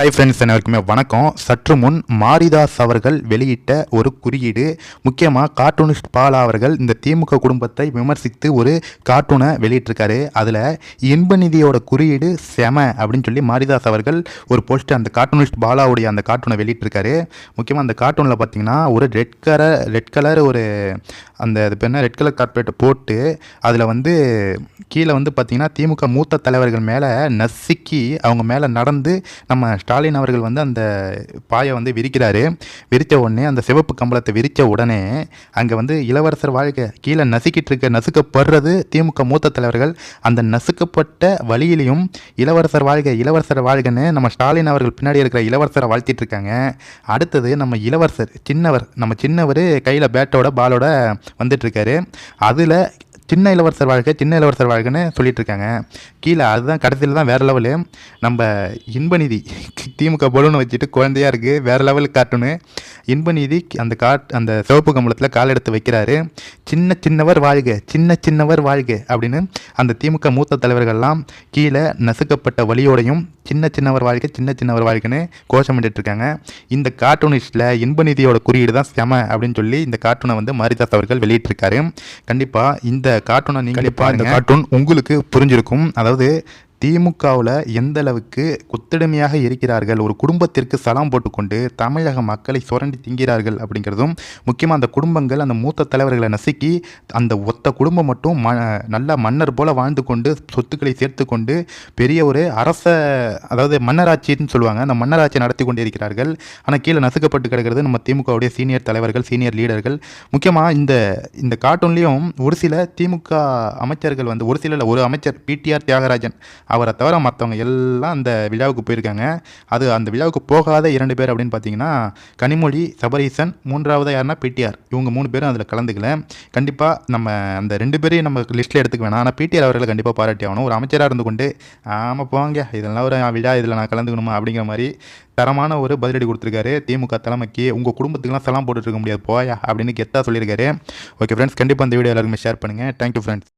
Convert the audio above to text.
Hi friends அனைவருக்குமே வணக்கம். சற்று முன் மாரிதாஸ் அவர்கள் வெளியிட்ட ஒரு குறியீடு. முக்கியமாக கார்ட்டூனிஸ்ட் பாலா அவர்கள் இந்த திமுக குடும்பத்தை விமர்சித்து ஒரு கார்ட்டூனை வெளியிட்டிருக்காரு. அதில் இன்ப நிதியோட குறியீடு செம அப்படின்னு சொல்லி மாரிதாஸ் அவர்கள் ஒரு போஸ்ட் அந்த கார்ட்டூனிஸ்ட் பாலாவுடைய அந்த கார்ட்டூனை வெளியிட்டிருக்காரு. முக்கியமாக அந்த கார்ட்டூனில் பார்த்தீங்கன்னா ஒரு ரெட் கலர் ரெட் கலர் ஒரு அந்த அது பேர் என்ன? ரெட் கலர் கார்பரேட்டை போட்டு அதில் வந்து கீழே வந்து பார்த்தீங்கன்னா திமுக மூத்த தலைவர்கள் மேலே நசுக்கி அவங்க மேலே நடந்து நம்ம ஸ்டாலின் அவர்கள் வந்து அந்த பாயை வந்து விரிக்கிறாரு. விரித்த உடனே அந்த சிவப்பு கம்பளத்தை விரித்த உடனே அங்கே வந்து இளவரசர் வாழ்க்கை கீழே நசுக்கிட்டு இருக்க நசுக்கப்படுறது திமுக மூத்த தலைவர்கள். அந்த நசுக்கப்பட்ட வழியிலையும் இளவரசர் வாழ்க இளவரசர் வாழ்கன்னு நம்ம ஸ்டாலின் அவர்கள் பின்னாடி இருக்கிற இளவரசரை வாழ்த்திட்டு இருக்காங்க. அடுத்தது நம்ம இளவரசர் சின்னவர் நம்ம சின்னவர் கையில் பேட்டோட பாலோட வந்துட்டு இருக்காரு. அதில் சின்ன இளவரசர் வாழ்க்கை சின்ன இளவரசர் வாழ்க்கைன்னு சொல்லிட்டு இருக்காங்க கீழே அதுதான் கடைசியில் தான் வேறு லெவலு நம்ம இன்பநிதி திமுக பலூனை வச்சுட்டு குழந்தையா இருக்குது வேறு லெவலு காட்டுன்னு இன்பநிதி அந்த காட் அந்த சிவப்பு கம்பளத்தில் கால் எடுத்து வைக்கிறாரு. சின்ன சின்னவர் வாழ்க சின்ன சின்னவர் வாழ்க அப்படின்னு அந்த திமுக மூத்த தலைவர்கள்லாம் கீழே நசுக்கப்பட்ட வழியோடையும் சின்ன சின்னவர் வாழ்க்கை சின்ன சின்னவர் வாழ்க்கைன்னு கோஷமிட்டு இருக்காங்க இந்த கார்ட்டூனிஸ்டில் இன்பநிதியோட குறியீடு தான் செம அப்படின்னு சொல்லி இந்த கார்ட்டூனை வந்து மாரிதாஸ் அவர்கள் வெளியிட்டிருக்காரு. கண்டிப்பாக இந்த கார்ட்டூனை நீங்கள் கண்டிப்பாக இந்த கார்ட்டூன் உங்களுக்கு புரிஞ்சிருக்கும். அதாவது திமுகவில் எந்த அளவுக்கு கொத்தடிமையாக இருக்கிறார்கள் ஒரு குடும்பத்திற்கு சலாம் போட்டுக்கொண்டு தமிழக மக்களை சுரண்டி திங்கிறார்கள் அப்படிங்கிறதும் முக்கியமாக அந்த குடும்பங்கள் அந்த மூத்த தலைவர்களை நசுக்கி அந்த ஒத்த குடும்பம் மட்டும் ம நல்ல மன்னர் போல வாழ்ந்து கொண்டு சொத்துக்களை சேர்த்து கொண்டு பெரிய ஒரு அரச அதாவது மன்னராட்சின்னு சொல்லுவாங்க அந்த மன்னராட்சி நடத்தி கொண்டு இருக்கிறார்கள். ஆனால் கீழே நசுக்கப்பட்டு கிடக்கிறது நம்ம திமுகவுடைய சீனியர் தலைவர்கள் சீனியர் லீடர்கள் முக்கியமாக இந்த இந்த கார்ட்டூன்லேயும் ஒரு சில திமுக அமைச்சர்கள் வந்து ஒரு சில ஒரு அமைச்சர் பிடிஆர் தியாகராஜன் அவரை தவிர மற்றவங்க எல்லாம் அந்த விழாவுக்கு போயிருக்காங்க. அது அந்த விழாவுக்கு போகாத இரண்டு பேர் அப்படின்னு பார்த்தீங்கன்னா கனிமொழி சபரீசன் மூன்றாவது யாருன்னா பிடிஆர் இவங்க மூணு பேரும் அதில் கலந்துக்கல. கண்டிப்பாக நம்ம அந்த ரெண்டு பேரையும் நம்ம லிஸ்ட்டில் எடுத்துக்க வேணாம். ஆனால் பிடிஆர் அவர்களை கண்டிப்பாக பாராட்டி ஆகணும். ஒரு அமைச்சராக இருந்து கொண்டு ஆமாம் போங்க. இதெல்லாம் ஒரு விழா இதில் நான் கலந்துக்கணுமா? அப்படிங்கிற மாதிரி தரமான ஒரு பதிலடி கொடுத்துருக்காரு. திமுக தலைமைக்கு உங்கள் குடும்பத்துக்குலாம் சலாம் போட்டுட்டு இருக்க முடியாது. போயா அப்படின்னு கெத்தாக சொல்லியிருக்காரு. ஓகே ஃப்ரெண்ட்ஸ் கண்டிப்பாக இந்த வீடியோ எல்லாருக்குமே ஷேர் பண்ணுங்கள் தேங்க்யூ ஃப்ரெண்ட்ஸ்